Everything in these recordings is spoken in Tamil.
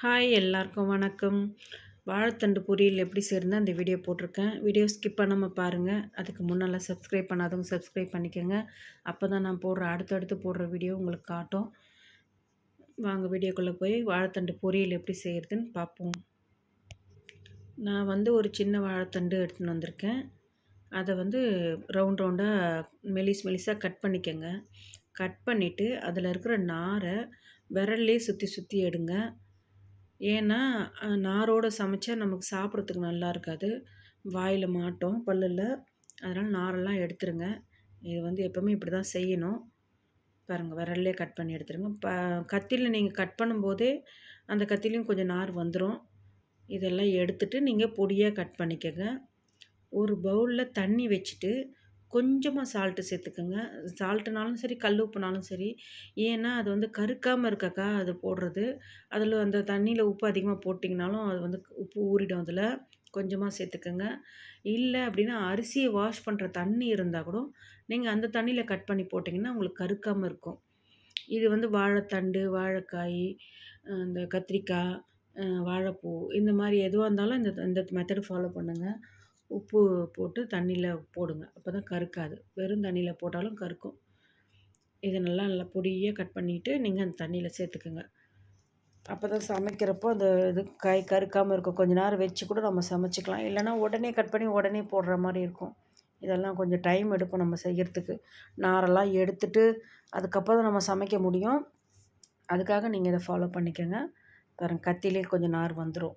ஹாய் எல்லாருக்கும் வணக்கம். வாழைத்தண்டு பொரியல் எப்படி செய்யறது அந்த வீடியோ போட்டிருக்கேன். வீடியோ ஸ்கிப் பண்ணாமல் பாருங்கள் அதுக்கு முன்னால் சப்ஸ்கிரைப் பண்ணாதவங்க சப்ஸ்கிரைப் பண்ணிக்கோங்க. அப்போ தான் நான் போடுற அடுத்தடுத்து போடுற வீடியோ உங்களுக்கு காட்டும். வாங்க வீடியோக்குள்ளே போய் வாழைத்தண்டு பொரியல் எப்படி செய்கிறதுன்னு பார்ப்போம் நான் வந்து ஒரு சின்ன வாழைத்தண்டு எடுத்துன்னு வந்திருக்கேன். அதை வந்து ரவுண்ட் ரவுண்டாக மெலிஸ் மெலிஸாக கட் பண்ணிக்கோங்க. கட் பண்ணிவிட்டு அதில் இருக்கிற நாரை விரல்லே சுற்றி சுற்றி எடுங்க. ஏன்னா நாரோடு சமைச்சா நமக்கு சாப்பிட்றதுக்கு நல்லா இருக்காது. வாயில் மாட்டோம் பல்லில் அதனால் நாரெல்லாம் எடுத்துருங்க. இது வந்து எப்போவுமே இப்படி தான் செய்யணும். பாருங்கள் விரல்லே கட் பண்ணி எடுத்துருங்க. ப கத்தியில் நீங்கள் கட் பண்ணும்போதே அந்த கத்திலையும் கொஞ்சம் நார் வந்துடும் இதெல்லாம் எடுத்துகிட்டு நீங்கள் பொடியாக கட் பண்ணிக்கோங்க. ஒரு பவுலில் தண்ணி வச்சுட்டு கொஞ்சமாக சால்ட்டு சேர்த்துக்கோங்க. சால்ட்டுனாலும் சரி கல் உப்புனாலும் சரி. ஏன்னா அது வந்து கருக்காமல் இருக்கக்கா அது போடுறது. அதில் அந்த தண்ணியில் உப்பு அதிகமாக போட்டிங்கனாலும் அது வந்து உப்பு ஊறிடும் அதில். கொஞ்சமாக சேர்த்துக்கோங்க. இல்லை அப்படின்னா அரிசியை வாஷ் பண்ணுற தண்ணி இருந்தால் கூட நீங்கள் அந்த தண்ணியில் கட் பண்ணி போட்டிங்கன்னா உங்களுக்கு கருக்காமல் இருக்கும். இது வந்து வாழைத்தண்டு வாழைக்காய் இந்த கத்திரிக்காய் வாழைப்பூ இந்த மாதிரி எதுவாக இருந்தாலும் இந்த இந்த மெத்தடு ஃபாலோ பண்ணுங்கள் உப்பு போட்டு தண்ணியில் போடுங்க. அப்போ தான் கருக்காது. வெறும் தண்ணியில் போட்டாலும் கருக்கும். இதை நல்லா நல்லா பொடியாக கட் பண்ணிவிட்டு நீங்கள் அந்த தண்ணியில் சேர்த்துக்குங்க. அப்போ தான் சமைக்கிறப்போ அந்த இது காய் கருக்காமல் இருக்கும். கொஞ்ச நேரம் வச்சு கூட நம்ம சமைச்சிக்கலாம். இல்லைனா உடனே கட் பண்ணி உடனே போடுற மாதிரி இருக்கும். இதெல்லாம் கொஞ்சம் டைம் எடுக்கும் நம்ம செய்கிறதுக்கு நாரெல்லாம் எடுத்துட்டு அதுக்கப்புறம் தான் நம்ம சமைக்க முடியும். அதுக்காக நீங்கள் இதை ஃபாலோ பண்ணிக்கோங்க. பாருங்கள் கத்திலே கொஞ்சம் நார் வந்துடும்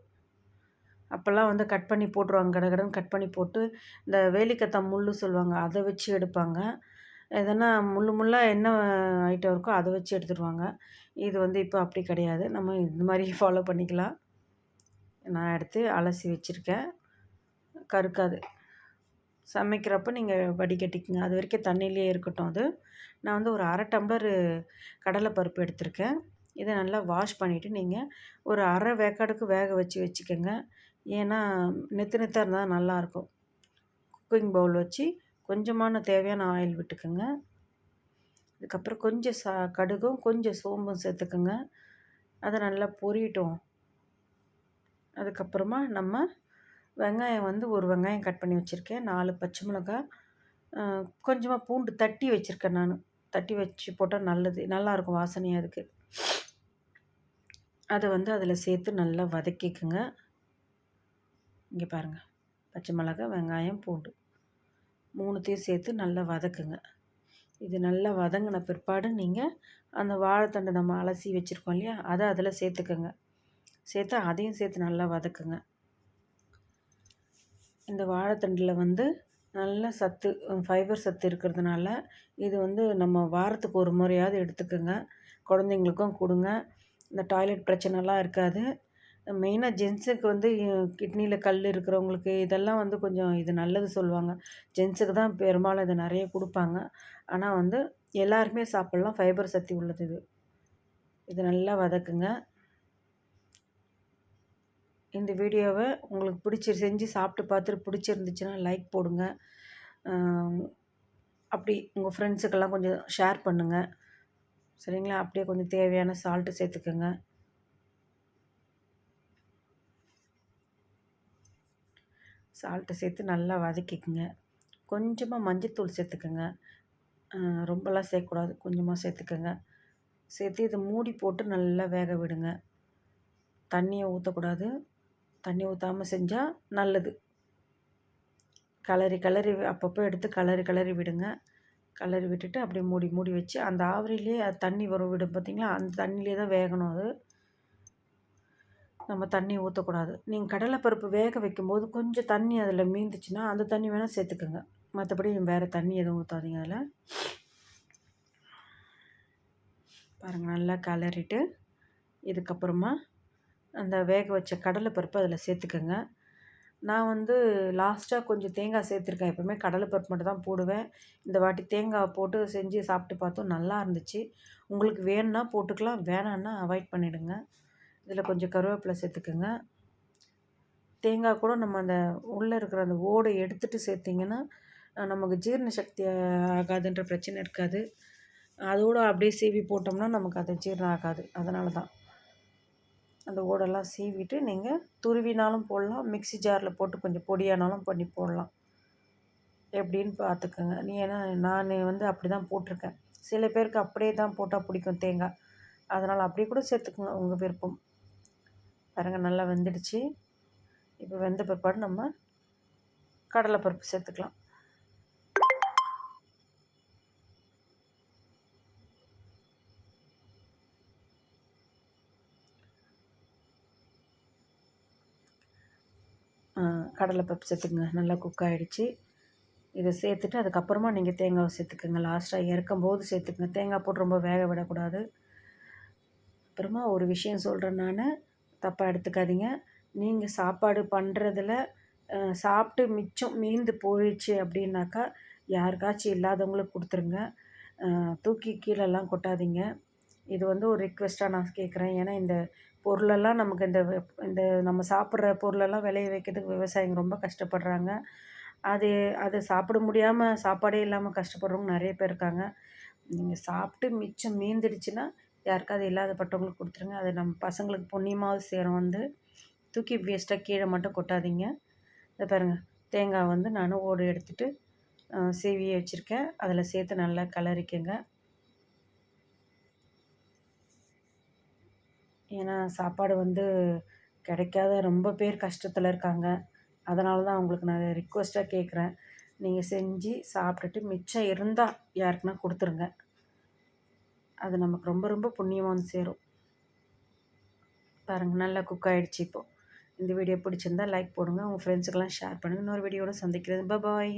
அப்போல்லாம் வந்து கட் பண்ணி போட்டுருவாங்க கடகடன்னு கட் பண்ணி போட்டு இந்த வேலிக்கத்தா முள் சொல்லுவாங்க அதை வச்சு எடுப்பாங்க. எதனா முள் முள்ளாக என்ன ஐட்டம் இருக்கோ அதை வச்சு எடுத்துடுவாங்க இது வந்து இப்போ அப்படி கிடையாது. நம்ம இந்த மாதிரி ஃபாலோ பண்ணிக்கலாம். நான் எடுத்து அலசி வச்சுருக்கேன். கருக்காது. சமைக்கிறப்போ நீங்கள் வடிகட்டிக்குங்க அது வரைக்கும் தண்ணியிலே இருக்கட்டும் அது. நான் வந்து ஒரு அரை டம்ளர் கடலைப்பருப்பு எடுத்திருக்கேன். இதை நல்லா வாஷ் பண்ணிவிட்டு நீங்கள் ஒரு அரை வேக்காடுக்கு வேக வச்சு வச்சுக்கோங்க. ஏன்னா நெத்து நெத்தாக இருந்தால் நல்லாயிருக்கும் குக்கிங் பவுல் வச்சு கொஞ்சமான தேவையான ஆயில் விட்டுக்குங்க. அதுக்கப்புறம் கொஞ்சம் சா கடுகும் கொஞ்சம் சோம்பும் சேர்த்துக்குங்க. அதை நல்லா பொரியட்டும் அதுக்கப்புறமா நம்ம வெங்காயம் வந்து ஒரு வெங்காயம் கட் பண்ணி வச்சுருக்கேன். நாலு பச்சை மிளகாய் கொஞ்சமாக பூண்டு தட்டி வச்சுருக்கேன் நான். தட்டி வச்சு போட்டால் நல்லது நல்லாயிருக்கும் வாசனையாக அதுக்கு. அதை வந்து அதில் சேர்த்து நல்லா வதக்கிக்குங்க. இங்கே பாருங்கள் பச்சை மிளகா வெங்காயம் பூண்டு. மூணுத்தையும் சேர்த்து நல்லா வதக்குங்க. இது நல்லா வதங்கின பிற்பாடு நீங்கள் அந்த வாழைத்தண்டை நம்ம அலசி வச்சுருக்கோம் இல்லையா? அதை அதில் சேர்த்துக்கோங்க. சேர்த்து அதையும் சேர்த்து நல்லா வதக்குங்க. இந்த வாழைத்தண்டில் வந்து நல்ல சத்து ஃபைபர் சத்து இருக்கிறதுனால இது வந்து நம்ம வாரத்துக்கு ஒரு முறையாவது எடுத்துக்கோங்க. குழந்தைங்களுக்கும் கொடுங்க. இந்த டாய்லெட் பிரச்சனைலாம் இருக்காது. மெயினாக ஜென்ஸுக்கு வந்து கிட்னியில் கல் இருக்கிறவங்களுக்கு இதெல்லாம் வந்து கொஞ்சம் இது நல்லது சொல்லுவாங்க. ஜென்ஸுக்கு தான் பெரும்பாலும் இதை நிறைய கொடுப்பாங்க. ஆனால் வந்து எல்லாருமே சாப்பிட்லாம். ஃபைபர் சக்தி உள்ளது இது. இது நல்லா வதக்குங்க. இந்த வீடியோவை உங்களுக்கு பிடிச்சி செஞ்சு சாப்பிட்டு பார்த்துட்டு பிடிச்சிருந்துச்சுன்னா லைக் போடுங்க. அப்படி உங்கள் ஃப்ரெண்ட்ஸுக்கெல்லாம் கொஞ்சம் ஷேர் பண்ணுங்கள் சரிங்களா? அப்படியே கொஞ்சம் தேவையான சால்ட்டு சேர்த்துக்கோங்க. சால்ட்டை சேர்த்து நல்லா வதக்கிக்குங்க. கொஞ்சமாக மஞ்சத்தூள் சேர்த்துக்கோங்க. ரொம்பலாம் சேர்க்கக்கூடாது. கொஞ்சமாக சேர்த்துக்கோங்க. சேர்த்து இதை மூடி போட்டு நல்லா வேக விடுங்க. தண்ணியை ஊற்றக்கூடாது தண்ணி ஊற்றாமல் செஞ்சால் நல்லது. கலரி கலரி அப்பப்போ எடுத்து கலரி கலரி விடுங்க. கலரி விட்டுட்டு அப்படியே மூடி மூடி வச்சு அந்த ஆவரிலே தண்ணி வரும் விடும் பார்த்திங்களா? அந்த தண்ணியிலே தான் வேகணும் அது. நம்ம தண்ணி ஊற்றக்கூடாது நீங்கள் கடலைப்பருப்பு வேக வைக்கும்போது கொஞ்சம் தண்ணி அதில் மீந்துச்சுன்னா அந்த தண்ணி வேணால் சேர்த்துக்கோங்க. மற்றபடி வேறு தண்ணி எதுவும் ஊற்றாதீங்க அதில். பாருங்கள் நல்லா கலரிட்டு இதுக்கப்புறமா அந்த வேக வச்ச கடலைப்பருப்பு அதில் சேர்த்துக்கோங்க. நான் வந்து லாஸ்ட்டாக கொஞ்சம் தேங்காய் சேர்த்துருக்கேன். எப்போவுமே கடலைப்பருப்பு மட்டும் தான் போடுவேன். இந்த வாட்டி தேங்காய் போட்டு செஞ்சு சாப்பிட்டு பார்த்தோம் நல்லா இருந்துச்சு. உங்களுக்கு வேணும்னா போட்டுக்கலாம் வேணான்னா அவாய்ட் பண்ணிவிடுங்க இதில் கொஞ்சம் கருவேப்பிலை சேர்த்துக்குங்க. தேங்காய் கூட நம்ம அந்த உள்ளே இருக்கிற அந்த ஓடை எடுத்துகிட்டு சேர்த்திங்கன்னா நமக்கு ஜீரண சக்தி ஆகாதுன்ற பிரச்சனை இருக்காது. அதோடு அப்படியே சீவி போட்டோம்னா நமக்கு அது ஜீரணம் ஆகாது. அதனால தான். அந்த ஓடெல்லாம் சீவிட்டு நீங்கள் துருவினாலும் போடலாம். மிக்ஸி ஜாரில் போட்டு கொஞ்சம் பொடியானாலும் பண்ணி போடலாம். எப்படின்னு பார்த்துக்கோங்க. நீ ஏன்னா நான் வந்து அப்படி தான் போட்டிருக்கேன். சில பேருக்கு அப்படியே தான் போட்டால் பிடிக்கும் தேங்காய். அதனால் அப்படியே கூட சேர்த்துக்குங்க உங்கள் விருப்பம். பாருங்கள் நல்லா வெந்துடுச்சு. இப்போ வெந்த பிற்பாடு நம்ம கடலைப்பருப்பு சேர்த்துக்கலாம். கடலைப்பருப்பு சேர்த்துக்குங்க. நல்லா குக் ஆகிடுச்சு இதை சேர்த்துட்டு அதுக்கப்புறமா நீங்கள் தேங்காவை சேர்த்துக்குங்க. லாஸ்ட்டாக இறக்கும் போது சேர்த்துக்குங்க. தேங்காய் போட்டு ரொம்ப வேக விடக்கூடாது. அப்புறமா ஒரு விஷயம் சொல்கிறேன் நான். தப்பாக எடுத்துக்காதீங்க. நீங்கள் சாப்பாடு பண்ணுறதுல சாப்பிட்டு மிச்சம் மீந்து போயிடுச்சு அப்படின்னாக்கா யாருக்காச்சும் இல்லாதவங்களுக்கு கொடுத்துருங்க. தூக்கி கீழெல்லாம் கொட்டாதீங்க. இது வந்து ஒரு ரிக்வெஸ்ட்டாக நான் கேட்குறேன். ஏன்னா இந்த பொருளெல்லாம் நமக்கு இந்த இந்த நம்ம சாப்பிட்ற பொருளெல்லாம் விளைய வைக்கிறதுக்கு விவசாயிங்க ரொம்ப கஷ்டப்படுறாங்க. அது அது சாப்பிட முடியாமல் சாப்பாடே இல்லாமல் கஷ்டப்படுறவங்க நிறைய பேர் இருக்காங்க. நீங்கள் சாப்பிட்டு மிச்சம் மீந்துடுச்சுன்னா யாருக்காவது இல்லாதப்பட்டவங்களுக்கு கொடுத்துருங்க. அது நம்ம பசங்களுக்கு புண்ணியமாவது சேரும் வந்து தூக்கி வேஸ்ட்டாக கீழே மட்டும் கொட்டாதீங்க. இதை பாருங்கள் தேங்காய் வந்து நான் ஓடு எடுத்துகிட்டு சீவி வச்சுருக்கேன். அதில் சேர்த்து நல்லா கலரிக்கங்க ஏன்னா சாப்பாடு வந்து கிடைக்காத ரொம்ப பேர் கஷ்டத்தில் இருக்காங்க. அதனால தான் உங்களுக்கு நான் ரிக்வெஸ்ட்டாக கேட்குறேன் நீங்கள் செஞ்சு சாப்பிட்டுட்டு மிச்சம் இருந்தால் யாருக்குன்னா கொடுத்துருங்க. அது நமக்கு ரொம்ப ரொம்ப புண்ணியமாக வந்து சேரும். பாருங்கள் நல்லா குக் ஆகிடுச்சு இப்போது இந்த வீடியோ பிடிச்சிருந்தா லைக் போடுங்க உங்கள் ஃப்ரெண்ட்ஸுக்கெல்லாம் ஷேர் பண்ணுங்கள் இன்னொரு வீடியோட சந்திக்கிறது. பாய்